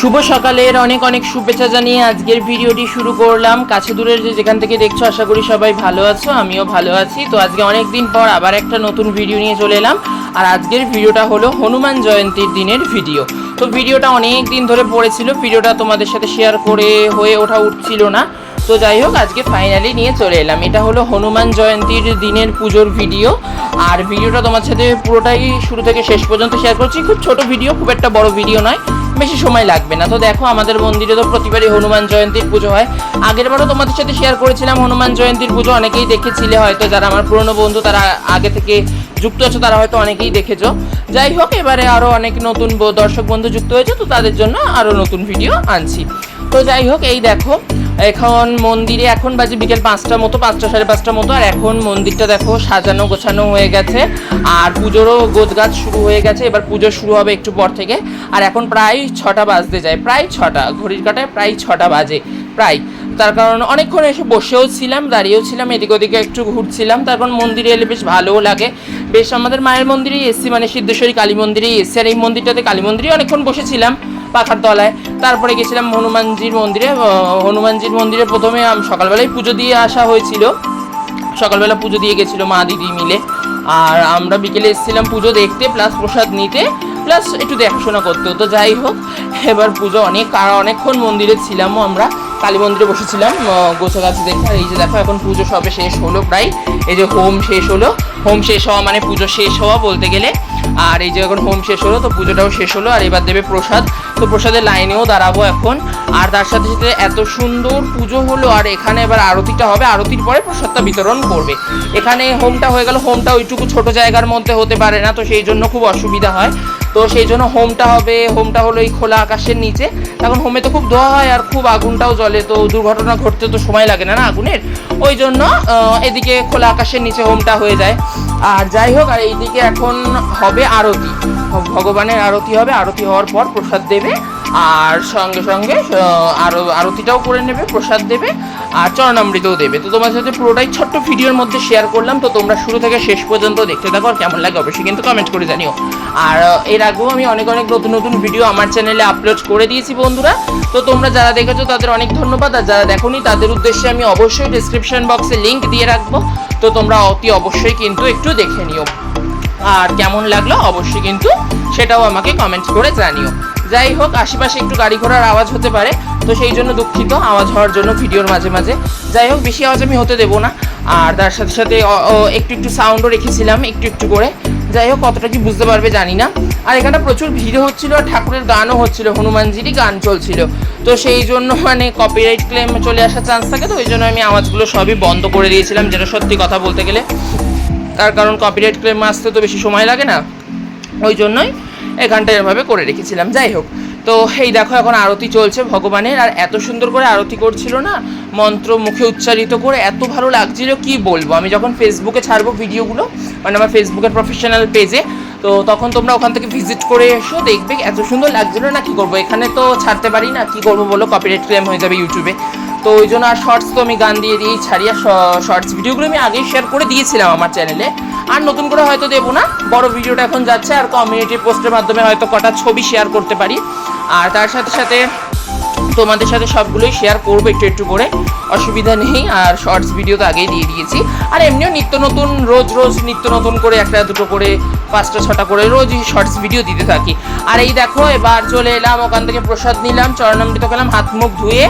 শুভ সকালের অনেক অনেক শুভেচ্ছা জানিয়ে আজকের ভিডিওটি শুরু করলাম। কাছে দূরের যে যেখান থেকে দেখছ, আশা করি সবাই ভালো আছো, আমিও ভালো আছি। তো আজকে অনেক দিন পর আবার একটা নতুন ভিডিও নিয়ে চলে এলাম। আর আজকের ভিডিওটা হলো হনুমান জয়ন্তীর দিনের ভিডিও। তো ভিডিওটা অনেক দিন ধরে পড়েছিল, ভিডিওটা তোমাদের সাথে শেয়ার করে হয়ে ওঠা উঠছিল না। তো যাই হোক, আজকে ফাইনালি নিয়ে চলে এলাম। এটা হলো হনুমান জয়ন্তীর দিনের পুজোর ভিডিও আর ভিডিওটা তোমার সাথে পুরোটাই শুরু থেকে শেষ পর্যন্ত শেয়ার করছি। খুব ছোট ভিডিও খুব একটা বড় ভিডিও নয়। বেশি সময় লাগবে না। তো দেখো, আমাদের মন্দিরে তো প্রতিবারই হনুমান জয়ন্তীর পুজো হয়। আগের বারও তোমাদের সাথে শেয়ার করেছিলাম হনুমান জয়ন্তীর পুজো। অনেকেই দেখেছিলে হয়তো, যারা আমার পুরনো বন্ধু, তারা আগে থেকে যুক্ত আছো, তারা হয়তো অনেকেই দেখেছ। যাই হোক, এবারে আরও অনেক নতুন দর্শক বন্ধু যুক্ত হয়েছে, তো তাদের জন্য আরও নতুন ভিডিও আনছি। তো যাই হোক, এই দেখো এখন মন্দিরে, এখন বাজে বিকেল পাঁচটা মতো, পাঁচটা সাড়ে পাঁচটা মতো, আর এখন মন্দিরটা দেখো, সাজানো গোছানো হয়ে গেছে। আর পুজোরও গোছগাছ শুরু হয়ে গেছে, এবার পুজো শুরু হবে একটু পর থেকে। আর এখন প্রায় ছটা বাজতে যায়, প্রায় ছটা, ঘড়ির কাটায় প্রায় ছটা বাজে, প্রায়। তার কারণ অনেকক্ষণ এসে বসেও ছিলাম, দাঁড়িয়েও ছিলাম, এদিক ওদিকে একটু ঘুরছিলাম। তার কারণ মন্দিরে এলে বেশ ভালোও লাগে। বেশ আমাদের মায়ের মন্দিরেই এসছি মানে সিদ্ধেশ্বরী কালী মন্দিরেই এসছি, আর এই মন্দিরটাতে কালী মন্দিরে অনেকক্ষণ বসেছিলাম। পাখার তলায়। তারপরে গেছিলাম হনুমানজির মন্দিরে। হনুমানজির মন্দিরে প্রথমে সকালবেলায় পুজো দিয়ে আসা হয়েছিল। সকালবেলা পুজো দিয়ে গেছিল মা দিদি মিলে। আর আমরা বিকেলে এসেছিলাম পুজো দেখতে, প্লাস প্রসাদ নিতে, প্লাস একটু দেখাশোনা করতে। তো যাই হোক, এবার পুজো অনেক অনেকক্ষণ মন্দিরে ছিলামও আমরা। কালী মন্দিরে বসেছিলাম গোছা গাছ দেখে। এই যে দেখো, এখন পুজো সবে শেষ হলো প্রায়। এই যে হোম শেষ হলো। হোম শেষ হওয়া মানে পুজো শেষ হওয়া বলতে গেলে। আর এই যে এখন হোম শেষ হলো, তো পুজোটাও শেষ হলো, আর এবার দেবে প্রসাদ। তো প্রসাদের লাইনেও দাঁড়াবো এখন। আর তার সাথে সাথে এত সুন্দর পুজো হলো, আর এখানে এবার আরতিটা হবে। আরতির পরে প্রসাদটা বিতরণ করবে। এখানে হোমটা হয়ে গেল, হোমটা ওইটুকু ছোট জায়গার মধ্যে হতে পারে না, তো সেই জন্য খুব অসুবিধা হয়। তো সেই জন্য হোমটা হবে, হোমটা হলো এই খোলা আকাশের নিচে। এখন হোমে তো খুব ধোয়া হয়, আর খুব আগুনটাও জ্বলে, তো দুর্ঘটনা ঘটতে তো সময় লাগে না না আগুনের? ওই জন্য এদিকে খোলা আকাশের নিচে হোমটা হয়ে যায়। আর যাই হোক, আর এইদিকে এখন হবে আরতি। ভগবানের আরতি হবে, আরতি হওয়ার পর প্রসাদ দেবে, আর সঙ্গে সঙ্গে আরও, আরতিটাও করে নেবে, প্রসাদ দেবে, আর চরণামৃতও দেবে। তো তোমার সাথে পুরোটাই ছোট্ট ভিডিওর মধ্যে শেয়ার করলাম। তো তোমরা শুরু থেকে শেষ পর্যন্ত দেখতে থাকো, আর কেমন লাগে অবশ্যই কিন্তু কমেন্ট করে জানিও। আর এর আগেও আমি অনেক অনেক নতুন নতুন ভিডিও আমার চ্যানেলে আপলোড করে দিয়েছি বন্ধুরা। তো তোমরা যারা দেখেছ, তাদের অনেক ধন্যবাদ। আর যারা দেখোনি, তাদের উদ্দেশ্যে আমি অবশ্যই ডিসক্রিপশন বক্সে লিংক দিয়ে রাখব। তো তোমরা অতি অবশ্যই কিন্তু একটু দেখে নিও। আর কেমন লাগল, অবশ্যই কিন্তু সেটাও আমাকে কমেন্ট করে জানিও। যাই হোক, আশেপাশে একটু গাড়ি ঘোড়ার আওয়াজ হতে পারে, তো সেই জন্য দুঃখিত, আওয়াজ হওয়ার জন্য ভিডিওর মাঝে মাঝে। যাই হোক, বেশি আওয়াজ আমি হতে দেবো না। আর তার সাথে সাথে একটু একটু সাউন্ডও রেখেছিলাম, একটু একটু করে। যাই হোক, কতটা কি বুঝতে পারবে জানি না। আর এখানে প্রচুর ভিড় হচ্ছিল আর ঠাকুরের গানও হচ্ছিল, হনুমানজিরই গান চলছিল। তো সেই জন্য মানে কপিরাইট ক্লেম চলে আসার চান্স থাকে, তো ওই জন্য আমি আওয়াজগুলো সবই বন্ধ করে দিয়েছিলাম, যেটা সত্যি কথা বলতে গেলে। তার কারণ কপিরাইট ক্লেম আসতে তো বেশি সময় লাগে না। ওই জন্যই এখানটা এভাবে করে রেখেছিলাম, যাই হোক। তো এই দেখো, এখন আরতি চলছে ভগবানের, আর এত সুন্দর করে আরতি করছিল না, মন্ত্র মুখে উচ্চারিত করে এত ভালো লাগছিল, কি বলব? আমি যখন ফেসবুকে ছাড়বো ভিডিওগুলো মানে আমার ফেসবুকের প্রফেশনাল পেজে তো তখন তোমরা ওখান থেকে ভিজিট করে এসো, দেখবে এত সুন্দর লাগছিল না কি করব? এখানে তো ছাড়তে পারি না, কি করব বলো? কপিরাইট ক্লেম হয়ে যাবে ইউটিউবে তো ওই জন্য আর শর্টস তো আমি গান দিয়ে দিয়েই ছাড়ি, আর শর্টস ভিডিওগুলো আমি আগেই শেয়ার করে দিয়েছিলাম আমার চ্যানেলে আর নতুন করে হয়তো দেবো না, বড় ভিডিওটা এখন যাচ্ছে, আর কমিউনিটি পোস্টের মাধ্যমে হয়তো কটা ছবি শেয়ার করতে পারি। আর তার সাথে সাথে তোমাদের সাথে সবগুলোই শেয়ার করব একটু একটু করে। অসুবিধা নেই, আর শর্টস ভিডিও তো আগেই দিয়ে দিয়েছি। আর এমনিও নিত্য নতুন, রোজ রোজ নিত্য নতুন করে একটা দুটো করে, পাঁচটা ছটা করে রোজই শর্টস ভিডিও দিতে থাকি। আর এই দেখো, এবার চলে এলাম, ওখান থেকে প্রসাদ নিলাম চরণামৃত খেলাম হাত মুখ ধুয়ে,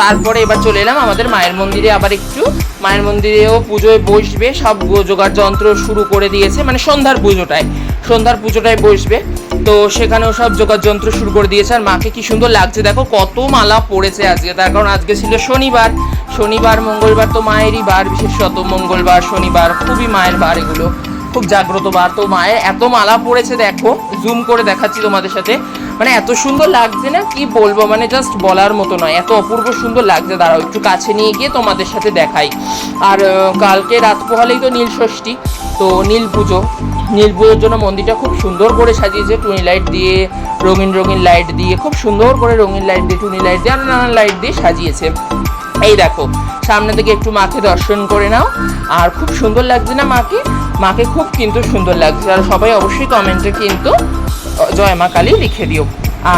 তারপরে এবার চলে এলাম আমাদের মায়ের মন্দিরে আবার একটু। মায়ের মন্দিরেও পুজোয় বসবে, সব জোগাড় যন্ত্র শুরু করে দিয়েছে মানে সন্ধ্যার পুজোটায়। সন্ধ্যার পুজোটায় বসবে। তো সেখানেও সব জোগাড় যন্ত্র শুরু করে দিয়েছে। আর মাকে কি সুন্দর লাগছে, দেখো কত মালা পড়েছে আজকে। তার কারণ আজকে ছিল শনিবার। শনিবার, মঙ্গলবার তো মায়েরই বার, বিশেষত মঙ্গলবার, শনিবার, খুবই মায়ের বার এগুলো। খুব জাগ্রত বা তো মায়ের এত মালা পড়েছে দেখো জুম করে দেখাচ্ছি তোমাদের সাথে। মানে এত সুন্দর লাগছে না? কি বলব? মানে জাস্ট বলার মতো নয়। এত অপূর্ব সুন্দর লাগছে। দাঁড়াও, একটু কাছে নিয়ে গিয়ে তোমাদের সাথে দেখাই। আর কালকে রাত পোহালেই তো নীল ষষ্ঠী, তো নীল পুজো। নীল পুজোর জন্য মন্দিরটা খুব সুন্দর করে সাজিয়েছে। টুনি লাইট দিয়ে, রঙিন রঙিন লাইট দিয়ে, খুব সুন্দর করে রঙিন লাইট দিয়ে, টুনি লাইট দিয়ে, আর নানান লাইট দিয়ে সাজিয়েছে। এই দেখো, সামনে থেকে একটু মাকে দর্শন করে নাও। আর খুব সুন্দর লাগছে না মাকে? মাকে খুব কিন্তু সুন্দর লাগছে। আর সবাই অবশ্যই কমেন্টে কিন্তু জয় মা কালী লিখে দিও।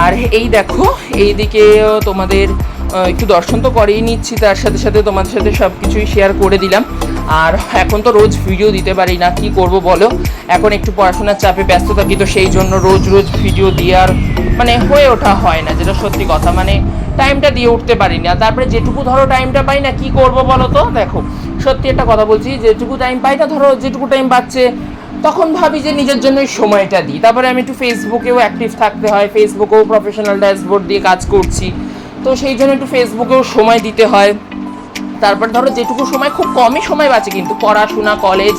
আর এই দেখো এইদিকে তোমাদের একটু দর্শন তো করেই নিচ্ছি। তার সাথে সাথে তোমাদের সাথে সব কিছুই শেয়ার করে দিলাম। আর এখন তো রোজ ভিডিও দিতে পারি না, কি করব বলো? এখন একটু পড়াশোনার চাপে ব্যস্ত থাকি, তো সেই জন্য রোজ রোজ ভিডিও দেওয়ার মানে হয়ে ওঠা হয় না, যেটা সত্যি কথা। মানে টাইমটা দিয়ে উঠতে পারি না তারপরে যেটুকু ধরো টাইমটা পাই না, কি করব বলো তো? দেখো, সত্যি একটা কথা বলছি, যেটুকু টাইম পাই না, ধরো যেটুকু টাইম পাচ্ছে তখন ভাবি যে নিজের জন্যই সময়টা দিই। তারপরে আমি একটু ফেসবুকেও অ্যাক্টিভ থাকতে হয় ফেসবুকেও প্রফেশনাল ড্যাশবোর্ড দিয়ে কাজ করছি। তো সেই জন্য একটু ফেসবুকেও সময় দিতে হয়। তারপর ধরো যেটুকু সময়, খুব কমই সময় বাঁচে কিন্তু পড়াশোনা, কলেজ,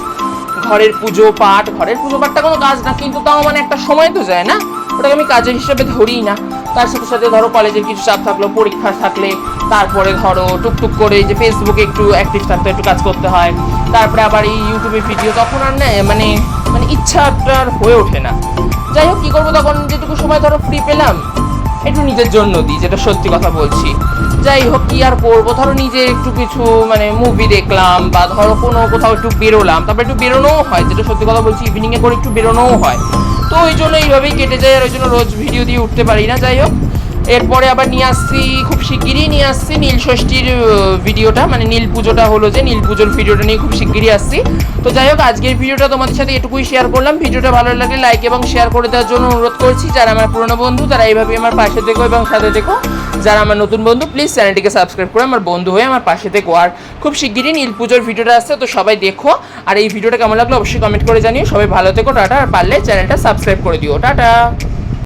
ঘরের পুজো, পাঠ, ঘরের পুজো পাঠটা কোনো কাজ না, কিন্তু তাও মানে একটা সময় তো যায় না। ওটাকে আমি কাজের হিসাবে ধরি না। তার সাথে সাথে ধরো কলেজের কিছু চাপ থাকল, পরীক্ষা থাকলে, তারপরে ধরো টুকটুক করে যে ফেসবুকে একটু অ্যাক্টিভ থাকতে, একটু কাজ করতে হয়। তারপরে আবার এই ইউটিউবে ভিডিও তখন আর না মানে মানে ইচ্ছাটা আর হয়ে ওঠে না। যাই হোক, কী করব তখন? যেটুকু সময় ধরো ফ্রি পেলাম, একটু নিজের জন্য দিই, যেটা সত্যি কথা বলছি। যাই হোক কি আর করব ধরো নিজে একটু কিছু মানে মুভি দেখলাম বা ধরো কোনো কোথাও একটু বেরোলাম, তারপর একটু বেরোনোও হয়, যেটা সত্যি কথা বলছি ইভিনিংয়ে করে একটু বেরোনোও হয়। তো ওই জন্য এইভাবেই কেটে যায়, আর ওই জন্য রোজ ভিডিও দিয়ে উঠতে পারি না, যাই হোক। এরপরে আবার নিয়ে আসছি, খুব শিগগিরই নিয়ে আসছি নীল ষষ্ঠীর ভিডিওটা মানে নীল পুজোটা হলো যে, নীল পুজোর ভিডিওটা নিয়ে খুব শিগগিরই আসছি। তো যাই হোক, আজকের ভিডিওটা তোমাদের সাথে এটুকুই শেয়ার করলাম। ভিডিওটা ভালো লাগলে লাইক এবং শেয়ার করে দেওয়ার জন্য অনুরোধ করছি। যারা আমার পুরনো বন্ধু, তারা এইভাবে আমার পাশে দেখো এবং সাথে দেখো যারা আমার নতুন বন্ধু প্লিজ চ্যানেলটিকে সাবস্ক্রাইব করে আমার বন্ধু হয়ে আমার পাশে দেখো আর খুব শিগগিরই নীল পুজোর ভিডিওটা আসছে, তো সবাই দেখো। আর এই ভিডিওটা কেমন লাগল অবশ্যই কমেন্ট করে জানিও। সবাই ভালো থেকো, টাটা। আর পারলে চ্যানেলটা সাবস্ক্রাইব করে দিও। টাটা।